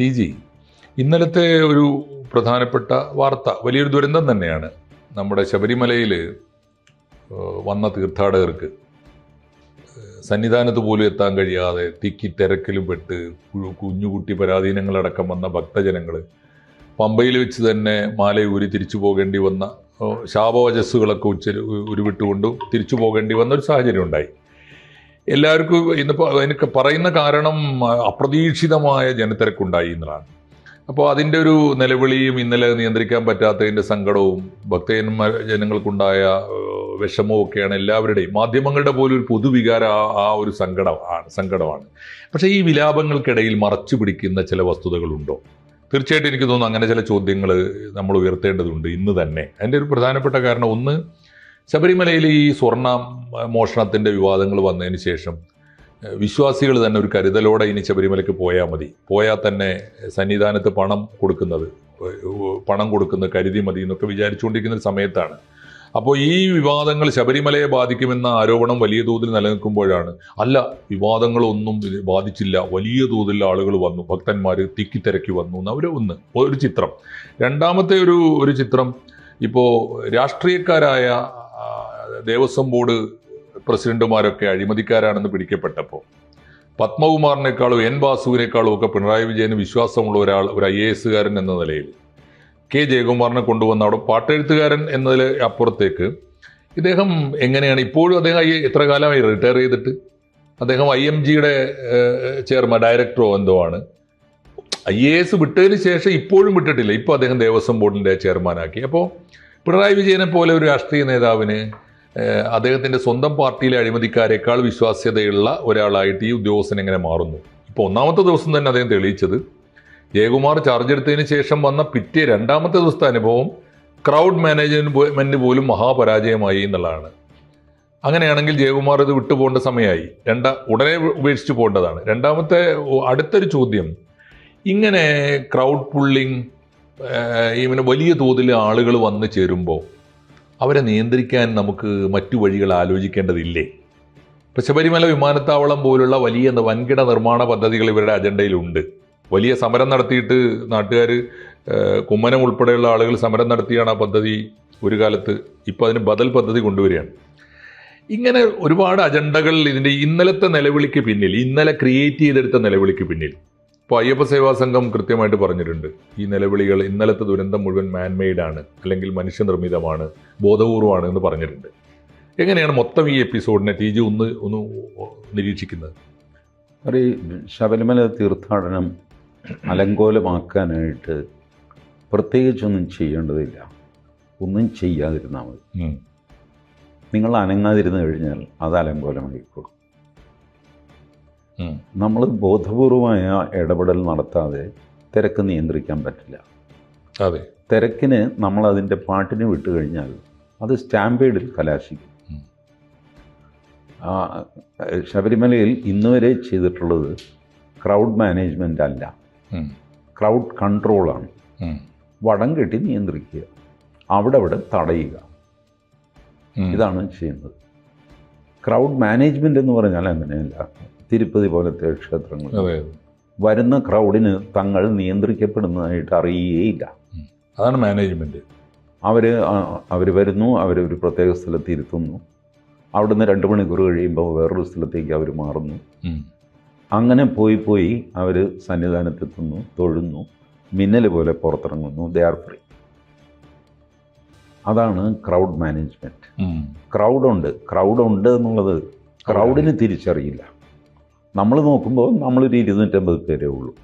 T G. ഇന്നലത്തെ ഒരു പ്രധാനപ്പെട്ട വാർത്ത വലിയൊരു ദുരന്തം തന്നെയാണ് നമ്മുടെ ശബരിമലയിൽ വന്ന തീർത്ഥാടകർക്ക് സന്നിധാനത്ത് പോലും എത്താൻ കഴിയാതെ തിക്കി തിരക്കിലും പെട്ട് കുഞ്ഞുകുട്ടി പരാധീനങ്ങളടക്കം വന്ന ഭക്തജനങ്ങൾ പമ്പയിൽ വെച്ച് തന്നെ മാലയൂരി തിരിച്ചു പോകേണ്ടി വന്ന ശാപവചസ്സുകളൊക്കെ ഉച്ച ഉരുവിട്ടുകൊണ്ട് തിരിച്ചു പോകേണ്ടി വന്ന ഒരു സാഹചര്യം ഉണ്ടായി. എല്ലാവർക്കും ഇന്നിപ്പോൾ എനിക്ക് പറയുന്ന കാരണം അപ്രതീക്ഷിതമായ ജനത്തിരക്കുണ്ടായി എന്നതാണ്. അപ്പോൾ അതിന്റെ ഒരു നിലവിളിയും ഇന്നലെ നിയന്ത്രിക്കാൻ പറ്റാത്തതിന്റെ സങ്കടവും ഭക്തജന്മാർ ജനങ്ങൾക്കുണ്ടായ വിഷമവും ഒക്കെയാണ് എല്ലാവരുടെയും. മാധ്യമങ്ങളുടെ പോലും ഒരു പൊതുവികാര ആ ഒരു സങ്കടമാണ് സങ്കടമാണ്. പക്ഷേ ഈ വിലാപങ്ങൾക്കിടയിൽ മറച്ചു പിടിക്കുന്ന ചില വസ്തുതകളുണ്ടോ? തീർച്ചയായിട്ടും എനിക്ക് തോന്നുന്നു അങ്ങനെ ചില ചോദ്യങ്ങൾ നമ്മൾ ഉയർത്തേണ്ടതുണ്ട് ഇന്ന് തന്നെ. അതിന്റെ ഒരു പ്രധാനപ്പെട്ട കാരണം ഒന്ന് ശബരിമലയിൽ ഈ സ്വർണ മോഷണത്തിന്റെ വിവാദങ്ങൾ വന്നതിന് ശേഷം വിശ്വാസികൾ തന്നെ ഒരു കരുതലോടെ ഇനി ശബരിമലയ്ക്ക് പോയാൽ മതി. പോയാൽ തന്നെ സന്നിധാനത്ത് പണം കൊടുക്കുന്നത് പണം കൊടുക്കുന്നത് കരുതി മതി എന്നൊക്കെ വിചാരിച്ചുകൊണ്ടിരിക്കുന്ന ഒരു സമയത്താണ്. അപ്പോൾ ഈ വിവാദങ്ങൾ ശബരിമലയെ ബാധിക്കുമെന്ന ആരോപണം വലിയ തോതിൽ നിലനിൽക്കുമ്പോഴാണ്. അല്ല വിവാദങ്ങളൊന്നും ബാധിച്ചില്ല. വലിയ തോതിൽ ആളുകൾ വന്നു ഭക്തന്മാർ തിക്കിത്തിരക്കി വന്നു എന്ന് അവർ ഒന്ന് ഒരു ചിത്രം. രണ്ടാമത്തെ ഒരു ഒരു ചിത്രം. ഇപ്പോൾ രാഷ്ട്രീയക്കാരായ ദേവസ്വം ബോർഡ് പ്രസിഡന്റുമാരൊക്കെ അഴിമതിക്കാരാണെന്ന് പിടിക്കപ്പെട്ടപ്പോൾ പത്മകുമാറിനേക്കാളും എൻ വാസുവിനേക്കാളും ഒക്കെ പിണറായി വിജയന് വിശ്വാസമുള്ള ഒരാൾ ഒരു ഐ എ എസുകാരൻ എന്ന നിലയിൽ കെ ജയകുമാറിനെ കൊണ്ടുവന്ന അവിടെ പാട്ടെഴുത്തുകാരൻ എന്നതിൽ അപ്പുറത്തേക്ക് ഇദ്ദേഹം എങ്ങനെയാണ് ഇപ്പോഴും അദ്ദേഹം ഐ എത്ര കാലമായി റിട്ടയർ ചെയ്തിട്ട്? അദ്ദേഹം ഐ എം ജിയുടെ ചെയർമാൻ ഡയറക്ടറോ എന്തോ ആണ്. ഐ എ എസ് വിട്ടതിന് ശേഷം ഇപ്പോഴും വിട്ടിട്ടില്ല. ഇപ്പോൾ അദ്ദേഹം ദേവസ്വം ബോർഡിന്റെ ചെയർമാനാക്കി. അപ്പോൾ പിണറായി വിജയനെ പോലെ ഒരു രാഷ്ട്രീയ നേതാവിന് അദ്ദേഹത്തിന്റെ സ്വന്തം പാർട്ടിയിലെ അഴിമതിക്കാരെക്കാൾ വിശ്വാസ്യതയുള്ള ഒരാളായിട്ട് ഈ ഉദ്യോഗസ്ഥൻ എങ്ങനെ മാറുന്നു? ഇപ്പോൾ ഒന്നാമത്തെ ദിവസം തന്നെ അദ്ദേഹം തെളിയിച്ചത് ജയകുമാർ ചാർജ് എടുത്തതിന് ശേഷം വന്ന പിറ്റേ രണ്ടാമത്തെ ദിവസത്തെ അനുഭവം ക്രൗഡ് മാനേജ്മെന്റ് പോലും മഹാപരാജയമായി എന്നുള്ളതാണ്. അങ്ങനെയാണെങ്കിൽ ജയകുമാർ ഇത് വിട്ടുപോകേണ്ട സമയമായി. രണ്ട ഉടനെ ഉപേക്ഷിച്ചു പോകേണ്ടതാണ്. രണ്ടാമത്തെ അടുത്തൊരു ചോദ്യം ഇങ്ങനെ ക്രൗഡ് പുള്ളിങ് ഇങ്ങനെ വലിയ തോതിൽ ആളുകൾ വന്നു ചേരുമ്പോൾ അവരെ നിയന്ത്രിക്കാൻ നമുക്ക് മറ്റു വഴികൾ ആലോചിക്കേണ്ടതില്ലേ? ഇപ്പം ശബരിമല വിമാനത്താവളം പോലുള്ള വലിയ വൻകിട നിർമ്മാണ പദ്ധതികൾ ഇവരുടെ അജണ്ടയിലുണ്ട്. വലിയ സമരം നടത്തിയിട്ട് നാട്ടുകാർ കുമ്മനം ഉൾപ്പെടെയുള്ള ആളുകൾ സമരം നടത്തിയാണ് ആ പദ്ധതി ഒരു കാലത്ത് ഇപ്പോൾ അതിന് ബദൽ പദ്ധതി കൊണ്ടുവരികയാണ്. ഇങ്ങനെ ഒരുപാട് അജണ്ടകൾ ഇതിന്റെ ഇന്നലത്തെ നിലവിളിക്ക് പിന്നിൽ ഇന്നലെ ക്രിയേറ്റ് ചെയ്തെടുത്ത നിലവിളിക്ക് പിന്നിൽ. ഇപ്പോൾ അയ്യപ്പ സേവാ സംഘം കൃത്യമായിട്ട് പറഞ്ഞിട്ടുണ്ട്. ഈ നിലവിളികൾ ഇന്നലത്തെ ദുരന്തം മുഴുവൻ മാൻമെയ്ഡ് ആണ്. അല്ലെങ്കിൽ മനുഷ്യനിർമ്മിതമാണ്. ബോധപൂർവമാണ് എന്ന് പറഞ്ഞിട്ടുണ്ട്. എങ്ങനെയാണ് മൊത്തം ഈ എപ്പിസോഡിനെ ടി ജി ഒന്ന് ഒന്ന് നിരീക്ഷിക്കുന്നത്? അറി ശബരിമല തീർത്ഥാടനം അലങ്കോലമാക്കാനായിട്ട് പ്രത്യേകിച്ചൊന്നും ചെയ്യേണ്ടതില്ല. ഒന്നും ചെയ്യാതിരുന്നാൽ മതി. നിങ്ങൾ അനങ്ങാതിരുന്നു കഴിഞ്ഞാൽ അത് അലങ്കോലമായിക്കോളും. നമ്മൾ ബോധപൂർവമായ ഇടപെടൽ നടത്താതെ തിരക്ക് നിയന്ത്രിക്കാൻ പറ്റില്ല. അതെ. തിരക്കിന് നമ്മൾ അതിന്റെ പാട്ടിന് വിട്ടു കഴിഞ്ഞാൽ അത് സ്റ്റാമ്പേഡിൽ കലാശിക്കും. ശബരിമലയിൽ ഇന്ന് വരെ ചെയ്തിട്ടുള്ളത് ക്രൗഡ് മാനേജ്മെന്റ് അല്ല. ക്രൗഡ് കൺട്രോളാണ്. വടം കെട്ടി നിയന്ത്രിക്കുക. അവിടെ അവിടെ തടയുക. ഇതാണ് ചെയ്യുന്നത്. ക്രൗഡ് മാനേജ്മെന്റ് എന്ന് പറഞ്ഞാൽ അങ്ങനെയല്ല. തിരുപ്പതി പോലത്തെ ക്ഷേത്രങ്ങൾ. വരുന്ന ക്രൗഡിന് തങ്ങൾ നിയന്ത്രിക്കപ്പെടുന്നതായിട്ട് അറിയുകയില്ല അതാണ് മാനേജ്മെന്റ് അവർ അവർ വരുന്നു അവർ ഒരു പ്രത്യേക സ്ഥലത്ത് ഇരുത്തുന്നു. അവിടുന്ന് രണ്ട് മണിക്കൂർ കഴിയുമ്പോൾ വേറൊരു സ്ഥലത്തേക്ക് അവർ മാറുന്നു. അങ്ങനെ പോയി പോയി അവർ സന്നിധാനത്തെത്തുന്നു തൊഴുന്നു മിന്നൽ പോലെ പുറത്തിറങ്ങുന്നു ദേ ആർ ഫ്രീ അതാണ് ക്രൗഡ് മാനേജ്മെന്റ്. ക്രൗഡുണ്ട് ക്രൗഡുണ്ട് എന്നുള്ളത് ക്രൗഡിന് തിരിച്ചറിയില്ല. നമ്മൾ നോക്കുമ്പോൾ നമ്മളൊരു ഇരുന്നൂറ്റമ്പത് പേരേ ഉള്ളൂ.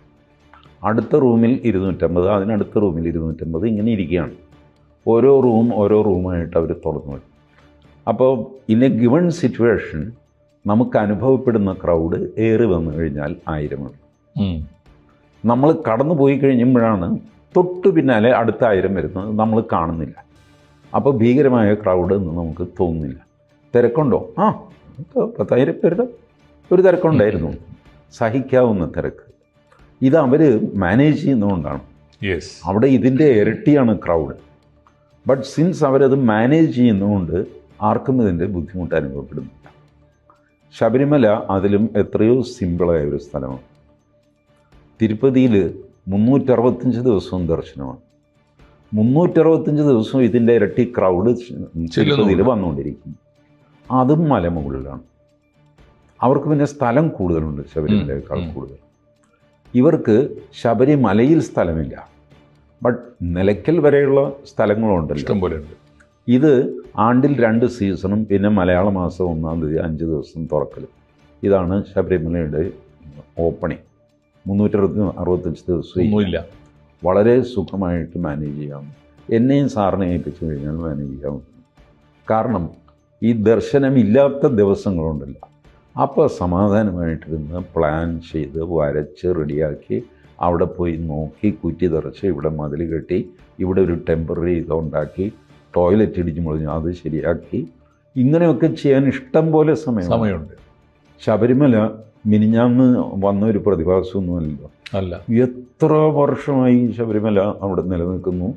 അടുത്ത റൂമിൽ ഇരുന്നൂറ്റമ്പത് അതിനടുത്ത റൂമിൽ ഇരുന്നൂറ്റമ്പത് ഇങ്ങനെ ഇരിക്കുകയാണ്. ഓരോ റൂം ഓരോ റൂമായിട്ട് അവർ തുറന്നു വരും. അപ്പോൾ ഇൻ എ ഗിവൺ സിറ്റുവേഷൻ നമുക്ക് അനുഭവപ്പെടുന്ന ക്രൗഡ് ഏറി വന്നു കഴിഞ്ഞാൽ ആയിരമാണ്. നമ്മൾ കടന്നു പോയി കഴിയുമ്പോഴാണ് തൊട്ടു പിന്നാലെ അടുത്ത ആയിരം വരുന്നത് നമ്മൾ കാണുന്നില്ല. അപ്പോൾ ഭീകരമായ ക്രൗഡ് എന്ന് നമുക്ക് തോന്നുന്നില്ല. തിരക്കുണ്ടോ? ആ പത്തായിരം പേരുടെ ഒരു തിരക്കുണ്ടായിരുന്നു. സഹിക്കാവുന്ന തിരക്ക്. ഇത് അവർ മാനേജ് ചെയ്യുന്നതുകൊണ്ടാണ്. യെസ് അവിടെ ഇതിന്റെ ഇരട്ടിയാണ് ക്രൗഡ് ബട്ട് സിൻസ് അവരത് മാനേജ് ചെയ്യുന്നതുകൊണ്ട് ആർക്കും ഇതിന്റെ ബുദ്ധിമുട്ട് അനുഭവപ്പെടുന്നില്ല. ശബരിമല അതിലും എത്രയോ സിമ്പിളായ ഒരു സ്ഥലമാണ്. തിരുപ്പതിയിൽ മുന്നൂറ്ററുപത്തഞ്ച് ദിവസവും ദർശനമാണ്. മുന്നൂറ്ററുപത്തഞ്ച് ദിവസവും ഇതിന്റെ ഇരട്ടി ക്രൗഡ് തിരുപ്പതിയിൽ വന്നുകൊണ്ടിരിക്കുന്നു. അതും മലമുകളിലാണ്. അവർക്ക് പിന്നെ സ്ഥലം കൂടുതലുണ്ട് ശബരിമലയേക്കാൾ. കൂടുതൽ. ഇവർക്ക് ശബരിമലയിൽ സ്ഥലമില്ല. ബട്ട് നിലയ്ക്കൽ വരെയുള്ള സ്ഥലങ്ങളുണ്ട് ഇഷ്ടംപോലെയുണ്ട് ഇത് ആണ്ടിൽ രണ്ട് സീസണും പിന്നെ മലയാള മാസം ഒന്നാം തീയതി അഞ്ച് ദിവസം തുറക്കലും ഇതാണ് ശബരിമലയുടെ ഓപ്പണിംഗ്. മുന്നൂറ്ററുപത്തി അറുപത്തഞ്ച് ദിവസം ഇല്ല വളരെ സുഖമായിട്ട് മാനേജ് ചെയ്യാം. എന്നെയും സാറിനെ ഏൽപ്പിച്ചു കഴിഞ്ഞാൽ മാനേജ് ചെയ്യാം കാരണം ഈ ദർശനമില്ലാത്ത ദിവസങ്ങളുണ്ടല്ലോ. അപ്പോൾ സമാധാനമായിട്ടിരുന്ന് പ്ലാൻ ചെയ്ത് വരച്ച് റെഡിയാക്കി അവിടെ പോയി നോക്കി കുറ്റി തെറച്ച് ഇവിടെ മതിൽ കെട്ടി ഇവിടെ ഒരു ടെമ്പററി ഇതുണ്ടാക്കി ടോയ്ലറ്റ് ഇടിച്ചു മുളഞ്ഞു. അത് ശരിയാക്കി. ഇങ്ങനെയൊക്കെ ചെയ്യാൻ ഇഷ്ടം പോലെ സമയം സമയമുണ്ട്. ശബരിമല മിനിഞ്ഞാന്ന് വന്ന ഒരു പ്രതിഭാസമൊന്നുമല്ലോ അല്ല. എത്ര വർഷമായി ശബരിമല അവിടെ നിലനിൽക്കുന്നു.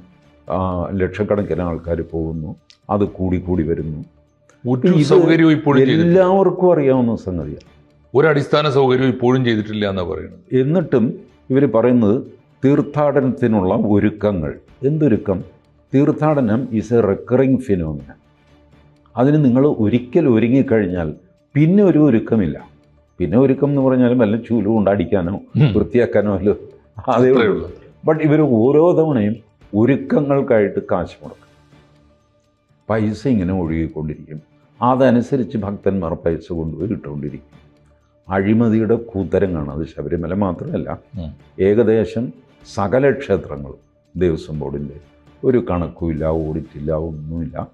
ലക്ഷക്കണക്കിന് ആൾക്കാർ പോകുന്നു. അത് കൂടി കൂടി വരുന്നു. എല്ലാവർക്കും അറിയാവുന്ന സംഗതിയാണ് ഒരു അടിസ്ഥാന സൗകര്യവും ഇപ്പോഴും ചെയ്തിട്ടില്ല എന്നാ പറയുന്നത്. എന്നിട്ടും ഇവർ പറയുന്നത് തീർത്ഥാടനത്തിനുള്ള ഒരുക്കങ്ങൾ. എന്തൊരുക്കം? തീർത്ഥാടനം ഈസ് എ റെക്കറിങ് ഫിനോമിന അതിന് നിങ്ങൾ ഒരിക്കൽ ഒരുങ്ങിക്കഴിഞ്ഞാൽ പിന്നെ ഒരു ഒരുക്കമില്ല. പിന്നെ ഒരുക്കം എന്ന് പറഞ്ഞാൽ വല്ല ചൂൽ കൊണ്ട് അടിക്കാനോ വൃത്തിയാക്കാനോ അല്ലോ. അതേ ഉള്ളൂ. ബട്ട് ഇവർ ഓരോ തവണയും ഒരുക്കങ്ങൾക്കായിട്ട് കാശ് മുടക്കും. പൈസ ഇങ്ങനെ ഒഴുകിക്കൊണ്ടിരിക്കും. അതനുസരിച്ച് ഭക്തന്മാർ പൈസ കൊണ്ടുപോയി ഇട്ടുകൊണ്ടിരിക്കും. അഴിമതിയുടെ കൂത്തരങ്ങാണ് അത് ശബരിമല മാത്രമല്ല. ഏകദേശം സകല ക്ഷേത്രങ്ങളും ദേവസ്വം ബോർഡിന്റെ ഒരു കണക്കുമില്ല ഓഡിറ്റില്ല ഒന്നുമില്ല.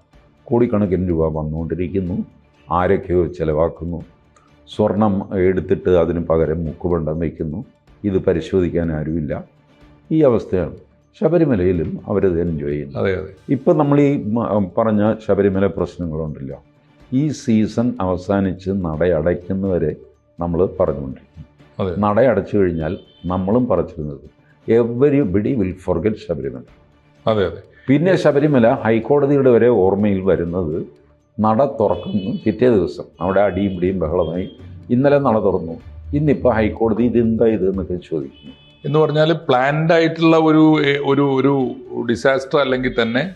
കോടിക്കണക്കിന് രൂപ വന്നുകൊണ്ടിരിക്കുന്നു. ആരൊക്കെയോ ചിലവാക്കുന്നു. സ്വർണം എടുത്തിട്ട് അതിന് പകരം മുക്കുപണ്ടം വയ്ക്കുന്നു. ഇത് പരിശോധിക്കാൻ ആരുമില്ല. ഈ അവസ്ഥയാണ്. ശബരിമലയിലും അവരത് എൻജോയ് ചെയ്യുന്നു. അതെ അതെ. ഇപ്പം നമ്മൾ ഈ പറഞ്ഞ ശബരിമല പ്രശ്നങ്ങളുണ്ടല്ലോ. ഈ സീസൺ അവസാനിച്ച് നടയടയ്ക്കുന്നവരെ നമ്മൾ പറഞ്ഞുകൊണ്ടിരിക്കും നടയടച്ചു കഴിഞ്ഞാൽ നമ്മളും പറച്ചിരുന്നത് എവരിബഡി വിൽ ഫോർഗെറ്റ് ശബരിമല. അതെ അതെ. പിന്നെ ശബരിമല ഹൈക്കോടതിയുടെ വരെ ഓർമ്മയിൽ വരുന്നത് നട തുറക്കുന്നു പിറ്റേ ദിവസം. അവിടെ അടിയും പിടിയും ബഹളമായി ഇന്നലെ നട തുറന്നു. ഇന്നിപ്പോൾ ഹൈക്കോടതി ഇതെന്താ ഇത് എന്നൊക്കെ ചോദിക്കുന്നു. എന്ന് പറഞ്ഞാൽ പ്ലാൻഡ് ആയിട്ടുള്ള ഒരു ഒരു ഒരു ഡിസാസ്റ്റർ അല്ലെങ്കിൽ തന്നെ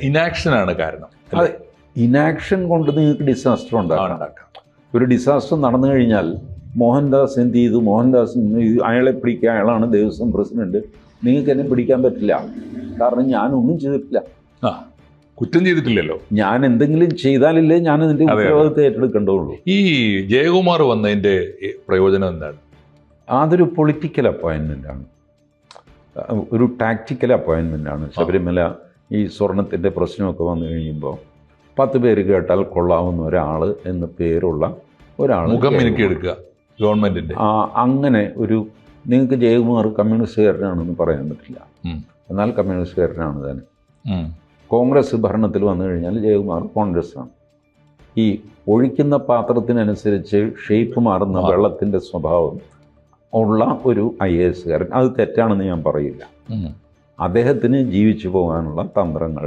ഇനാക്ഷനാണ് കാരണം? അതെ ഇനാക്ഷൻ കൊണ്ട് നിങ്ങൾക്ക് ഡിസാസ്റ്റർ ഉണ്ടാക്കാം. ഒരു ഡിസാസ്റ്റർ നടന്നു കഴിഞ്ഞാൽ മോഹൻദാസ് എന്ത് ചെയ്തു? മോഹൻദാസ് അയാളെ പിടിക്കുക അയാളാണ് ദേവസ്വം പ്രസിഡന്റ്. നിങ്ങൾക്ക് എന്നെ പിടിക്കാൻ പറ്റില്ല. കാരണം ഞാനൊന്നും ചെയ്തിട്ടില്ല. ആ കുറ്റം ചെയ്തിട്ടില്ലല്ലോ. ഞാൻ എന്തെങ്കിലും ചെയ്താലല്ലേ ഞാൻ ഇതിന്റെ. ഉത്തരവാദിത്തം ഏറ്റെടുക്കേണ്ടതുള്ളൂ. ഈ ജയകുമാർ വന്നതിന്റെ പ്രയോജനം എന്താണ്? അതൊരു പൊളിറ്റിക്കൽ അപ്പോയിൻമെന്റ് ആണ്. ഒരു ടാക്റ്റിക്കൽ അപ്പോയിൻമെന്റ് ആണ്. ശബരിമല ഈ സ്വർണത്തിന്റെ പ്രശ്നമൊക്കെ വന്നു കഴിയുമ്പോൾ പത്ത് പേര് കേട്ടാൽ കൊള്ളാവുന്ന ഒരാൾ എന്ന പേരുള്ള ഒരാൾ മുഖം എനിക്ക് എടുക്കുക ഗവൺമെന്റിന്റെ ആ, അങ്ങനെ ഒരു നിങ്ങൾക്ക് ജയകുമാർ കമ്മ്യൂണിസ്റ്റുകാരനാണെന്ന് പറയാൻ പറ്റില്ല. എന്നാൽ കമ്മ്യൂണിസ്റ്റുകാരനാണ് തന്നെ കോൺഗ്രസ് ഭരണത്തിൽ വന്നു കഴിഞ്ഞാൽ ജയകുമാർ കോൺഗ്രസ്സാണ്. ഈ ഒഴിക്കുന്ന പാത്രത്തിനനുസരിച്ച് ഷേപ്പ് മാറുന്ന മാറും. വെള്ളത്തിന്റെ സ്വഭാവം ഉള്ള ഒരു ഐ എ എസ്സുകാരൻ. അത് തെറ്റാണെന്ന് ഞാൻ പറയില്ല. അദ്ദേഹത്തിന് ജീവിച്ചു പോകാനുള്ള തന്ത്രങ്ങൾ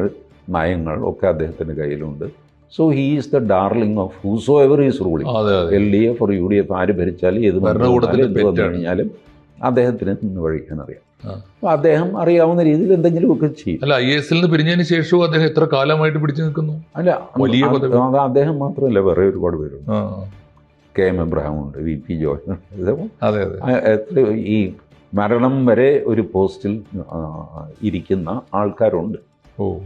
നയങ്ങൾ ഒക്കെ അദ്ദേഹത്തിന്റെ കയ്യിലുണ്ട്. So he is the darling of whosoever is ruling L D F or U D F ആര് ഭരിച്ചാലും ഏത് ഭരണകൂടത്തിൽ കഴിഞ്ഞാലും അദ്ദേഹത്തിന് നിന്ന് വഴിക്കാൻ അറിയാം. അപ്പൊ അപ്പോൾ അദ്ദേഹം അറിയാവുന്ന രീതിയിൽ എന്തെങ്കിലും ഒക്കെ ചെയ്യും. അല്ല ഐ എസ് എൽ പിരിഞ്ഞതിന് ശേഷവും അദ്ദേഹം എത്ര കാലമായിട്ട് പിടിച്ചു നിൽക്കുന്നു? അല്ല വലിയ അത് അദ്ദേഹം മാത്രമല്ല വേറെ ഒരുപാട് പേരുണ്ട്. കെ എം എബ്രഹാം ഉണ്ട് വി പി അതെ എത്ര ഈ മരണം വരെ ഒരു പോസ്റ്റിൽ ഇരിക്കുന്ന ആൾക്കാരുണ്ട്. ഓ.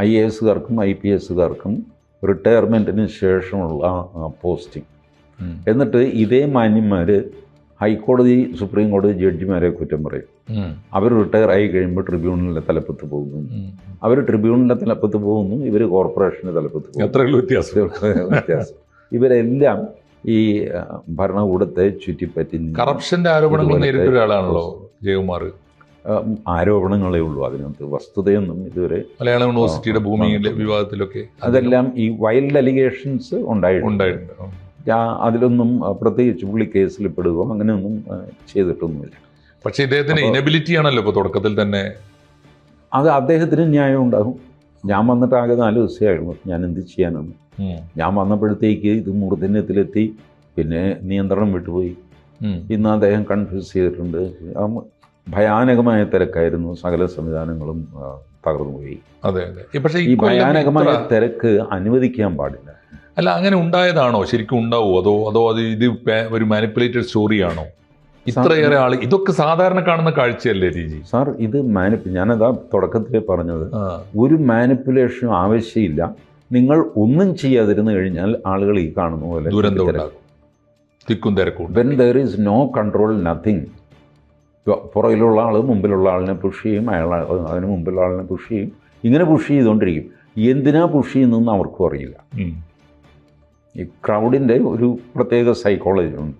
ഐ എ എസുകാർക്കും ഐ പി എസുകാർക്കും റിട്ടയർമെന്റിന് ശേഷമുള്ള പോസ്റ്റിംഗ് എന്നിട്ട് ഇതേ മാന്യന്മാർ ഹൈക്കോടതി സുപ്രീം കോടതി ജഡ്ജിമാരെ കുറ്റം പറയും. അവർ റിട്ടയർ ആയി കഴിയുമ്പോൾ ട്രിബ്യൂണലിന്റെ തലപ്പത്ത് പോകുന്നു. അവർ ട്രിബ്യൂണലിന്റെ തലപ്പത്ത് പോകുന്നു ഇവർ കോർപ്പറേഷന്റെ തലപ്പത്ത് പോകുന്നു. വ്യത്യാസം? വ്യത്യാസം? ഇവരെല്ലാം ഈ ഭരണകൂടത്തെ ചുറ്റിപ്പറ്റി കറപ്ഷന്റെ ആരോപണങ്ങൾ നേരിട്ട ഒരാളാണല്ലോ ജയകുമാർ. ആരോപണങ്ങളേ ഉള്ളൂ. അതിനകത്ത് വസ്തുതയൊന്നും ഇതുവരെ മലയാള യൂണിവേഴ്സിറ്റിയുടെ ഭൂമിയിലെ. വിവാദത്തിലൊക്കെ അതെല്ലാം ഈ വൈൽഡ് അലിഗേഷൻസ് ഉണ്ടായിട്ടുണ്ട്. അതിലൊന്നും പ്രത്യേകിച്ച് പുള്ളി കേസിൽ പെടുകയോ അങ്ങനെയൊന്നും ചെയ്തിട്ടൊന്നുമില്ല. പക്ഷേ ഇദ്ദേഹത്തിന് ഇനബിലിറ്റി ആണല്ലോ ഇപ്പൊ തുടക്കത്തിൽ തന്നെ. അത് അദ്ദേഹത്തിന് ന്യായം ഉണ്ടാകും. ഞാൻ വന്നിട്ട് ആകെ നാല് ദിവസമായിരുന്നു ഞാൻ എന്ത് ചെയ്യാനാണ്. ഞാൻ വന്നപ്പോഴത്തേക്ക് ഇത് മൂർധന്യത്തിലെത്തി പിന്നെ നിയന്ത്രണം വിട്ടുപോയി. ഇന്ന് അദ്ദേഹം കൺഫ്യൂസ് ചെയ്തിട്ടുണ്ട്. ഭയാനകമായ തിരക്കായിരുന്നു സകല സംവിധാനങ്ങളും തകർന്നുപോയി അതെ അതെ. പക്ഷേ ഈ ഭയാനകമായ തിരക്ക് അനുവദിക്കാൻ പാടില്ല. അല്ല അങ്ങനെ ഉണ്ടായതാണോ? ശരിക്കും ഉണ്ടാവോ? അതോ അതോ അത് ഇത് ഒരു മാനിപ്പുലേറ്റഡ് സ്റ്റോറിയാണോ ഇത്രയേറെ ആൾ ഇതൊക്കെ സാധാരണ കാണുന്ന കാഴ്ചയല്ലേ രീതി സാർ ഇത് മാനിപ്പ് ഞാനതാ തുടക്കത്തിൽ പറഞ്ഞത്. ഒരു മാനിപ്പുലേഷനും ആവശ്യമില്ല. നിങ്ങൾ ഒന്നും ചെയ്യാതിരുന്നു കഴിഞ്ഞാൽ ആളുകൾ ഈ കാണുന്ന പോലെ തിക്കും തിരക്കും. When there is no control nothing പുറകിലുള്ള ആൾ മുമ്പിലുള്ള ആളിനെ പുഷ് ചെയ്യും അയാൾ അതിന് മുമ്പിലുള്ള ആളിനെ പുഷ് ചെയ്യും. ഇങ്ങനെ പുഷ് ചെയ്തുകൊണ്ടിരിക്കും. എന്തിനാ പുഷ് ചെയ്യുന്നതെന്ന് അവർക്കും അറിയില്ല. ഈ ക്രൗഡിന്റെ ഒരു പ്രത്യേക സൈക്കോളജി ഉണ്ട്.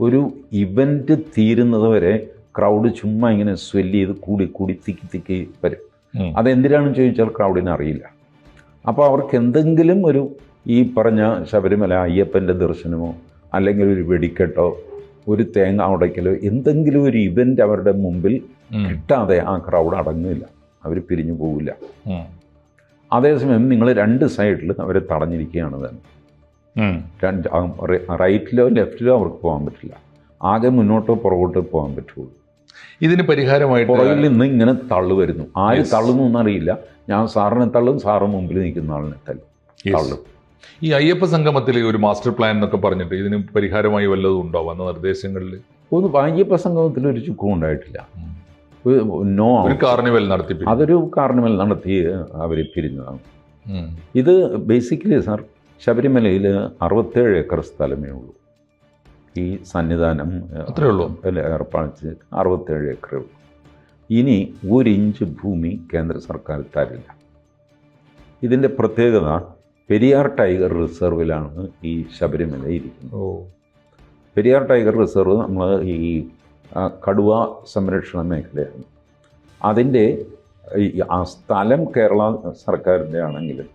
ഒരു ഇവന്റ് തീരുന്നത് വരെ ക്രൗഡ് ചുമ്മാ ഇങ്ങനെ സ്വെല്ല് ചെയ്ത് കൂടി കൂടി തിക്കി തിക്കി വരും. അതെന്തിനാണെന്ന് ചോദിച്ചാൽ ക്രൗഡിന് അറിയില്ല. അപ്പോൾ അവർക്ക് എന്തെങ്കിലും ഒരു ഈ പറഞ്ഞ ശബരിമല അയ്യപ്പന്റെ ദർശനമോ അല്ലെങ്കിൽ ഒരു വെടിക്കെട്ടോ ഒരു തേങ്ങ ഉടയ്ക്കലോ എന്തെങ്കിലും ഒരു ഇവന്റ് അവരുടെ മുമ്പിൽ കിട്ടാതെ ആ ക്രൗഡ് അടങ്ങില്ല അവർ പിരിഞ്ഞു പോവില്ല. അതേസമയം നിങ്ങൾ രണ്ട് സൈഡിൽ അവരെ തടഞ്ഞിരിക്കുകയാണ് തന്നെ. രണ്ട് റൈറ്റിലോ ലെഫ്റ്റിലോ അവർക്ക് പോകാൻ പറ്റില്ല. ആകെ മുന്നോട്ടോ പുറകോട്ടോ പോകാൻ പറ്റുള്ളൂ. ഇതിന് പരിഹാരമായിട്ട് പുറകിൽ നിന്ന് ഇങ്ങനെ തള്ളു വരുന്നു. ആര്. തള്ളുന്നു എന്നറിയില്ല. ഞാൻ സാറിനെ തള്ളും സാറ് മുമ്പിൽ നിൽക്കുന്ന ആളിനെ തള്ളും. തള്ളും. ഈ അയ്യപ്പ സംഗമത്തിൽ ഒരു മാസ്റ്റർ പ്ലാൻ എന്നൊക്കെ പറഞ്ഞിട്ട് ഇതിന് പരിഹാരമായി വല്ലതും ഉണ്ടോ? വന്ന നിർദ്ദേശങ്ങളിൽ? ഒന്ന് അയ്യപ്പ സംഗമത്തിൽ ഒരു ചുക്കും ഉണ്ടായിട്ടില്ല. നോ ഒരു കാർണിവൽ നടത്തി അതൊരു കാർണിവൽ നടത്തി അവർ പിരിഞ്ഞതാണ്. ഇത് ബേസിക്കലി സാർ ശബരിമലയിൽ അറുപത്തേഴ് ഏക്കർ സ്ഥലമേ ഉള്ളൂ. ഈ സന്നിധാനം അത്രേ ഉള്ളൂ? അല്ലെ ഏർപ്പാടിച്ച് അറുപത്തേഴ് ഏക്കറേ ഉള്ളൂ. ഇനി ഒരു ഇഞ്ച് ഭൂമി കേന്ദ്ര സർക്കാർ തരില്ല. ഇതിന്റെ പ്രത്യേകത പെരിയാർ ടൈഗർ റിസർവിലാണ് ഈ ശബരിമല ഇരിക്കുന്നത്. പെരിയാർ ടൈഗർ റിസർവ് നമ്മൾ ഈ കടുവ സംരക്ഷണ മേഖലയാണ്. അതിന്റെ ആ സ്ഥലം കേരള സർക്കാരിന്റെ ആണെങ്കിലും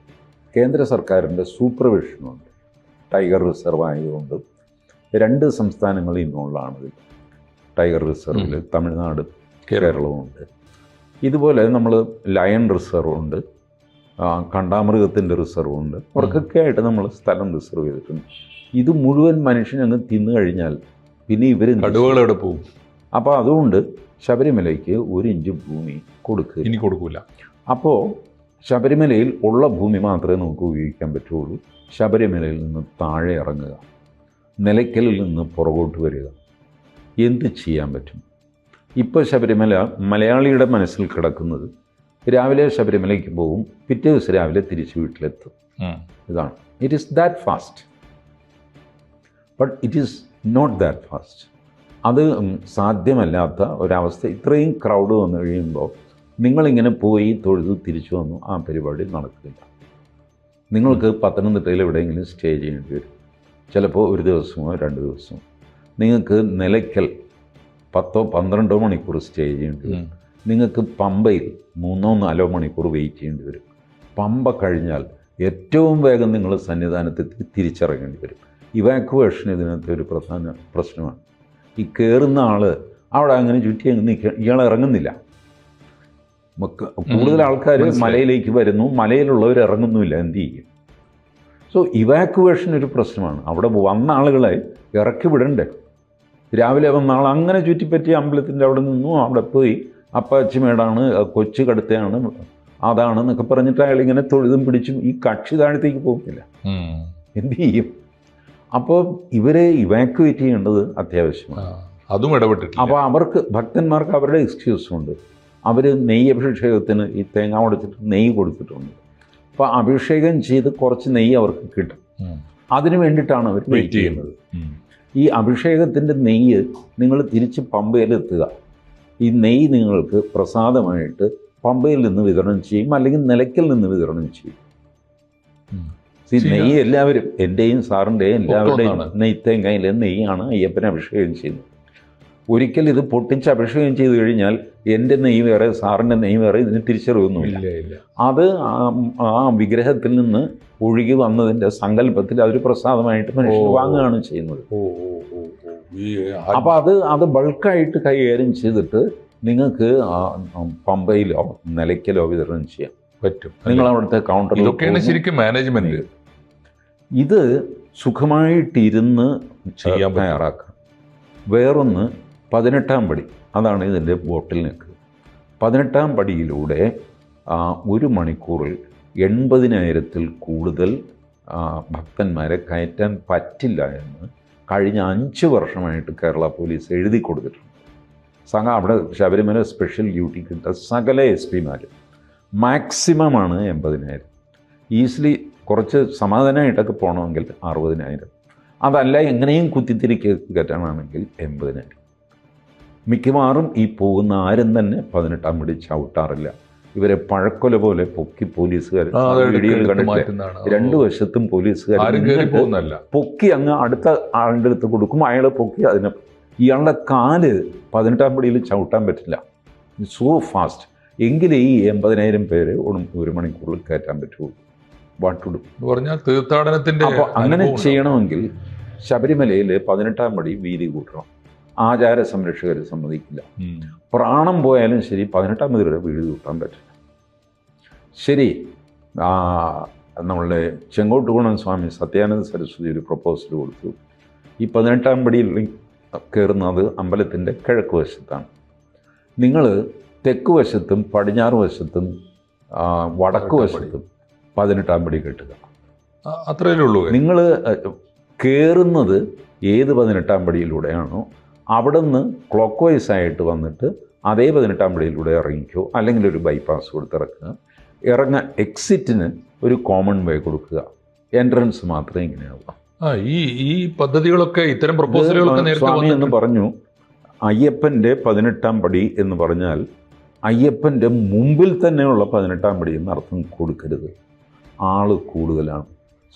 കേന്ദ്ര സർക്കാരിന്റെ സൂപ്പർവിഷനുണ്ട്. ടൈഗർ റിസർവ് ആയതുകൊണ്ട് രണ്ട് സംസ്ഥാനങ്ങൾ ഇന്നുള്ളതാണ് ടൈഗർ റിസർവിൽ തമിഴ്നാട് കേരളം. കേരളവുമുണ്ട്. ഇതുപോലെ നമ്മൾ ലയൺ റിസർവ് ഉണ്ട് ആ, കണ്ടാമൃഗത്തിന്റെ റിസർവ് ഉണ്ട് അവർക്കൊക്കെ ആയിട്ട് നമ്മൾ സ്ഥലം റിസർവ് ചെയ്തിട്ടുണ്ട്. ഇത് മുഴുവൻ മനുഷ്യൻ അങ്ങ് തിന്നു കഴിഞ്ഞാൽ പിന്നെ ഇവർ കടുവകളെവിടെ പോകും അപ്പോൾ അതുകൊണ്ട് ശബരിമലയ്ക്ക് ഒരു ഇഞ്ച് ഭൂമി കൊടുക്കുക. ഇനി കൊടുക്കില്ല അപ്പോൾ ശബരിമലയിൽ ഉള്ള ഭൂമി മാത്രമേ നമുക്ക് ഉപയോഗിക്കാൻ പറ്റുള്ളൂ. ശബരിമലയിൽ നിന്ന് താഴെ ഇറങ്ങുക. നിലയ്ക്കലിൽ നിന്ന് പുറകോട്ട് വരിക. എന്ത് ചെയ്യാൻ പറ്റും? ഇപ്പോൾ ശബരിമല മലയാളിയുടെ മനസ്സിൽ കിടക്കുന്നത് രാവിലെ ശബരിമലയ്ക്ക് പോകും പിറ്റേ ദിവസം രാവിലെ തിരിച്ച് വീട്ടിലെത്തും. ഇതാണ്. It is that fast but it is not that fast അത് സാധ്യമല്ലാത്ത ഒരവസ്ഥ. ഇത്രയും ക്രൗഡ് വന്നു കഴിയുമ്പോൾ നിങ്ങളിങ്ങനെ പോയി തൊഴുതു തിരിച്ചു വന്നു ആ പരിപാടി നടക്കില്ല. നിങ്ങൾക്ക് പത്തനംതിട്ടയിൽ എവിടെയെങ്കിലും സ്റ്റേ ചെയ്യേണ്ടി വരും. ചിലപ്പോൾ ഒരു ദിവസമോ രണ്ട് ദിവസമോ. നിങ്ങൾക്ക് നിലയ്ക്കൽ പത്തോ പന്ത്രണ്ടോ മണിക്കൂർ സ്റ്റേ ചെയ്യേണ്ടി വരും. നിങ്ങൾക്ക് പമ്പയിൽ മൂന്നോ നാലോ മണിക്കൂർ വെയിറ്റ് ചെയ്യേണ്ടി വരും. പമ്പ കഴിഞ്ഞാൽ ഏറ്റവും വേഗം നിങ്ങൾ സന്നിധാനത്ത് തിരിച്ചിറങ്ങേണ്ടി വരും. ഇവാക്വേഷൻ ഇതിനകത്ത് ഒരു പ്രധാന പ്രശ്നമാണ്. ഈ കയറുന്ന ആൾ അവിടെ അങ്ങനെ ചുറ്റി അങ്ങ് നിൽക്കുക ഇയാൾ ഇറങ്ങുന്നില്ല. കൂടുതൽ ആൾക്കാർ മലയിലേക്ക് വരുന്നു. മലയിലുള്ളവർ ഇറങ്ങുന്നുമില്ല എന്ത് ചെയ്യും? സോ ഇവാക്യുവേഷൻ ഒരു പ്രശ്നമാണ്. അവിടെ വന്ന ആളുകളെ ഇറക്കി വിടണ്ടേ. രാവിലെ വന്ന ആൾ അങ്ങനെ ചുറ്റിപ്പറ്റി അമ്പലത്തിന്റെ അവിടെ നിന്നു അവിടെ പോയി അപ്പാച്ചിമേടാണ് കൊച്ചു കടുത്തയാണ് അതാണെന്നൊക്കെ പറഞ്ഞിട്ട് അയാൾ ഇങ്ങനെ തൊഴുതും പിടിച്ചും ഈ കക്ഷി താഴത്തേക്ക് പോകത്തില്ല. എന്ത് ചെയ്യും? അപ്പോൾ ഇവരെ ഇവാക്യുവേറ്റ് ചെയ്യേണ്ടത് അത്യാവശ്യമാണ്. അതും ഇടപെട്ടിട്ടില്ല. അപ്പോൾ അവർക്ക് ഭക്തന്മാർക്ക് അവരുടെ എക്സ്ക്യൂസും ഉണ്ട്. അവർ നെയ്യ് അഭിഷേകത്തിന് ഈ തേങ്ങ ഉടച്ചിട്ട് നെയ്യ് കൊടുത്തിട്ടുണ്ട്. അപ്പോൾ അഭിഷേകം ചെയ്ത് കുറച്ച് നെയ്യ് അവർക്ക് കിട്ടും. അതിനു വേണ്ടിയിട്ടാണ് അവർ വെയിറ്റ് ചെയ്യുന്നത്. ഈ അഭിഷേകത്തിന്റെ നെയ്യ് നിങ്ങൾ തിരിച്ച് പമ്പയിലെത്തുക ഈ നെയ്യ് നിങ്ങൾക്ക് പ്രസാദമായിട്ട് പമ്പയിൽ നിന്ന് വിതരണം ചെയ്യും അല്ലെങ്കിൽ നിലയ്ക്കൽ നിന്ന് വിതരണം ചെയ്യും. ഈ. നെയ്യ് എല്ലാവരും എന്റെയും സാറിന്റെയും എല്ലാവരുടെയും നെയ്ത്തേം കയ്യിലെ നെയ്യാണ് അയ്യപ്പനെ അഭിഷേകം ചെയ്യുന്നത്. ഒരിക്കൽ ഇത് പൊട്ടിച്ച് അഭിഷേകം ചെയ്തു കഴിഞ്ഞാൽ എന്റെ നെയ്യ് വേറെ സാറിന്റെ നെയ്യ് വേറെ ഇതിന് തിരിച്ചറിവൊന്നുമില്ല. അത് ആ- വിഗ്രഹത്തിൽ നിന്ന് ഒഴുകി വന്നതിന്റെ സങ്കല്പത്തിൽ അതൊരു പ്രസാദമായിട്ട് മനുഷ്യർ. വാങ്ങുകയാണ് ചെയ്യുന്നത്. അപ്പോൾ അത് അത് ബൾക്കായിട്ട് കൈകാര്യം ചെയ്തിട്ട് നിങ്ങൾക്ക് പമ്പയിലോ നിലയ്ക്കലോ വിതരണം ചെയ്യാം. പറ്റും. നിങ്ങൾ അവിടുത്തെ കൗണ്ടറിൽ ഇതൊക്കെയാണ് ശരിക്കും മാനേജ്മെന്റ് ഇത് സുഖമായിട്ടിരുന്ന് ചെയ്യാൻ തയ്യാറാക്കുക. തയ്യാറാക്കാം വേറൊന്ന് പതിനെട്ടാം പടി. അതാണ് ഇതിന്റെ ബോട്ടിൽ നിൽക്കുക പതിനെട്ടാം പടിയിലൂടെ ഒരു മണിക്കൂറിൽ എൺപതിനായിരത്തിൽ കൂടുതൽ ഭക്തന്മാരെ കയറ്റാൻ പറ്റില്ല എന്ന് കഴിഞ്ഞ അഞ്ച് വർഷമായിട്ട് കേരള പോലീസ് എഴുതി കൊടുത്തിട്ടുണ്ട്. സക അവിടെ ശബരിമല സ്പെഷ്യൽ ഡ്യൂട്ടി കിട്ട സകല എസ് പിമാർ മാക്സിമമാണ് എൺപതിനായിരം. ഈസിലി കുറച്ച് സമാധാനമായിട്ടൊക്കെ പോകണമെങ്കിൽ അറുപതിനായിരം. അതല്ല എങ്ങനെയും കുത്തിത്തിരിക്ക് കയറ്റാനാണെങ്കിൽ എൺപതിനായിരം. മിക്കവാറും ഈ പോകുന്ന ആരും തന്നെ പതിനെട്ടാം പടി ചവിട്ടാറില്ല. ഇവരെ പഴക്കൊല പോലെ പൊക്കി പോലീസുകാർ രണ്ടു വശത്തും പോലീസുകാർ പൊക്കി അങ്ങ് അടുത്ത ആളുടെ അടുത്ത് കൊടുക്കും അയാളെ പൊക്കി അതിനെ ഇയാളുടെ കാൽ പതിനെട്ടാം പടിയിൽ ചവിട്ടാൻ പറ്റില്ല. സോ ഫാസ്റ്റ് എങ്കിലേ ഈ എൺപതിനായിരം പേര് ഒരു ഒരു മണിക്കൂറിൽ കയറ്റാൻ പറ്റുള്ളൂ. വാട്ട് ടു ഡു എന്ന് പറഞ്ഞാൽ തീർത്ഥാടനത്തിന്റെ അപ്പോൾ അങ്ങനെ ചെയ്യണമെങ്കിൽ ശബരിമലയിൽ പതിനെട്ടാം പടി വീതി കൂട്ടണം. ആചാര സംരക്ഷകർ സമ്മതിക്കില്ല. പ്രാണം പോയാലും ശരി പതിനെട്ടാം പതിയുടെ വീട് കൂട്ടാൻ പറ്റില്ല. ശരി നമ്മളുടെ ചെങ്കോട്ടുകുണൻ സ്വാമി സത്യാനന്ദ സരസ്വതി ഒരു പ്രപ്പോസൽ കൊടുത്തു. ഈ പതിനെട്ടാം പടിയിൽ കയറുന്നത് അമ്പലത്തിന്റെ കിഴക്ക് വശത്താണ്. നിങ്ങൾ തെക്ക് വശത്തും പടിഞ്ഞാറ് വശത്തും വടക്ക് വശത്തും പതിനെട്ടാം പടി കെട്ടുക. അത്രയേ ഉള്ളൂ. നിങ്ങൾ കയറുന്നത് ഏത് പതിനെട്ടാം പടിയിലൂടെയാണോ അവിടെ നിന്ന് ക്ലോക്ക് വൈസ് ആയിട്ട് വന്നിട്ട് അതേ പതിനെട്ടാം പടിയിലൂടെ ഇറങ്ങിക്കോ. അല്ലെങ്കിൽ ഒരു ബൈപ്പാസ് കൊടുത്തിറക്കുക ഇറങ്ങ എക്സിറ്റിന് ഒരു കോമൺ വേ കൊടുക്കുക. എൻട്രൻസ് മാത്രമേ ഇങ്ങനെയാവുക ഈ ഈ പദ്ധതികളൊക്കെ ഇത്തരം പ്രപ്പോസലുകളൊക്കെ സ്വാമി എന്ന് പറഞ്ഞു അയ്യപ്പന്റെ പതിനെട്ടാം പടി എന്ന് പറഞ്ഞാൽ അയ്യപ്പന്റെ മുമ്പിൽ തന്നെയുള്ള പതിനെട്ടാം പടി എന്ന് അർത്ഥം കൊടുക്കരുത്. ആൾ കൂടുതലാണ്.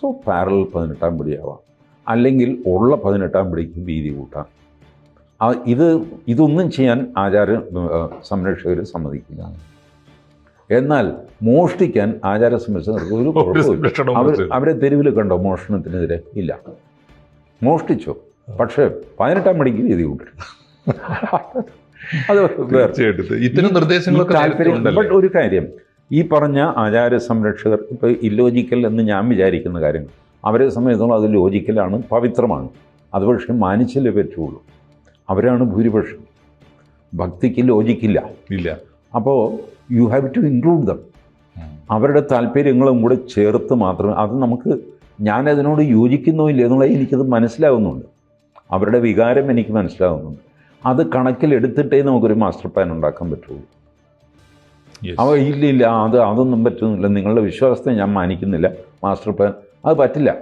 സോ പാരൽ പതിനെട്ടാം പടിയാവാം. അല്ലെങ്കിൽ ഉള്ള പതിനെട്ടാം പടിക്ക് വീതി കൂട്ടാം. ഇത് ഇതൊന്നും ചെയ്യാൻ ആചാര സംരക്ഷകർ സമ്മതിക്കില്ല എന്നാൽ മോഷ്ടിക്കാൻ ആചാര സംരക്ഷകർക്ക് ഒരു കുഴപ്പമില്ല അവർ അവരെ തെരുവിൽ കണ്ടോ? മോഷണത്തിനെതിരെ ഇല്ല. മോഷ്ടിച്ചോ? പക്ഷേ പതിനെട്ടാം മണിക്ക് വീതി കൂട്ടിട്ടുണ്ട് അത് തീർച്ചയായിട്ടും. ഇത്തരം ഈ നിർദ്ദേശങ്ങളൊക്കെ നേരത്തെ താല്പര്യം ബട്ട് ഒരു കാര്യം ഈ പറഞ്ഞ ആചാര സംരക്ഷകർ ഇപ്പോൾ ഇല്ലോജിക്കൽ എന്ന് ഞാൻ വിചാരിക്കുന്ന കാര്യങ്ങൾ അവരെ സംബന്ധിച്ചോളം അത് ലോജിക്കലാണ് പവിത്രമാണ്. അത് പക്ഷേ മാനിച്ചല്ലേ പറ്റുള്ളൂ. അവരാണ് ഭൂരിപക്ഷം. ഭക്തിക്ക് ലോജിക്കില്ല. ഇല്ല. അപ്പോൾ you have to include them അവരുടെ താല്പര്യങ്ങളും കൂടെ ചേർത്ത് മാത്രമേ അത് നമുക്ക് ഞാനതിനോട് യോജിക്കുന്നോ ഇല്ല എന്നുള്ളത് എനിക്കത് മനസ്സിലാവുന്നുണ്ട്. അവരുടെ വികാരം എനിക്ക് മനസ്സിലാവുന്നുണ്ട്. അത് കണക്കിലെടുത്തിട്ടേ നമുക്കൊരു മാസ്റ്റർ പ്ലാൻ ഉണ്ടാക്കാൻ പറ്റുള്ളൂ. അവ ഇല്ല ഇല്ല അത് അതൊന്നും പറ്റുന്നില്ല. നിങ്ങളുടെ വിശ്വാസത്തെ ഞാൻ മാനിക്കുന്നില്ല. മാസ്റ്റർ പ്ലാൻ അത് പറ്റില്ല.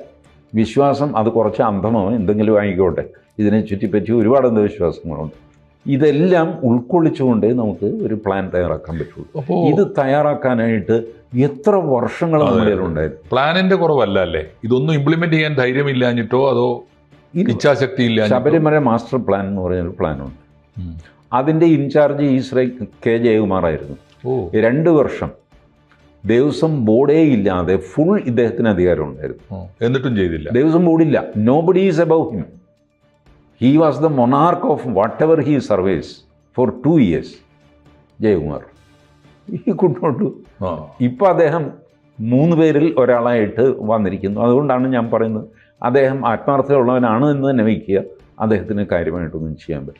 വിശ്വാസം അത് കുറച്ച് അന്ധമോ എന്തെങ്കിലും ആയിക്കോട്ടെ. ഇതിനെ ചുറ്റിപ്പറ്റി ഒരുപാട് അന്ധവിശ്വാസങ്ങളുണ്ട്. ഇതെല്ലാം ഉൾക്കൊള്ളിച്ചുകൊണ്ട് നമുക്ക് ഒരു പ്ലാൻ തയ്യാറാക്കാൻ പറ്റുള്ളൂ. അപ്പോൾ ഇത് തയ്യാറാക്കാനായിട്ട് എത്ര വർഷങ്ങൾ. നമ്മുടെ ഉണ്ടായിരുന്നു പ്ലാനിന്റെ കുറവല്ല അല്ലേ? ഇതൊന്നും ഇംപ്ലിമെന്റ് ചെയ്യാൻ ധൈര്യമില്ലാഞ്ഞിട്ടോ അതോ ഇച്ഛാശക്തി ഇല്ല ശബരിമല മാസ്റ്റർ പ്ലാൻ എന്ന് പറയുന്നൊരു പ്ലാനുണ്ട് അതിന്റെ അതിന്റെ ഇൻചാർജ് ഈശ്വര കെ ജയകുമാറായിരുന്നു രണ്ട് വർഷം ദേവസ്വം ബോർഡേ ഇല്ലാതെ ഫുൾ ഇദ്ദേഹത്തിന് അധികാരം ഉണ്ടായിരുന്നു എന്നിട്ടും ചെയ്തില്ല. Devaswom ബോർഡില്ല. Nobody is above him he was the monarch of whatever he serves for two years Jayakumar ഈ കുട്ടോട്ട് ഇപ്പം ഇപ്പോൾ അദ്ദേഹം മൂന്ന് പേരിൽ ഒരാളായിട്ട് വന്നിരിക്കുന്നു. അതുകൊണ്ടാണ് ഞാൻ പറയുന്നത്. അദ്ദേഹം ആത്മാർത്ഥതയുള്ളവനാണ് എന്ന് തന്നെ വയ്ക്കുക. അദ്ദേഹത്തിന് കാര്യമായിട്ടൊന്നും ചെയ്യാൻ പറ്റില്ല.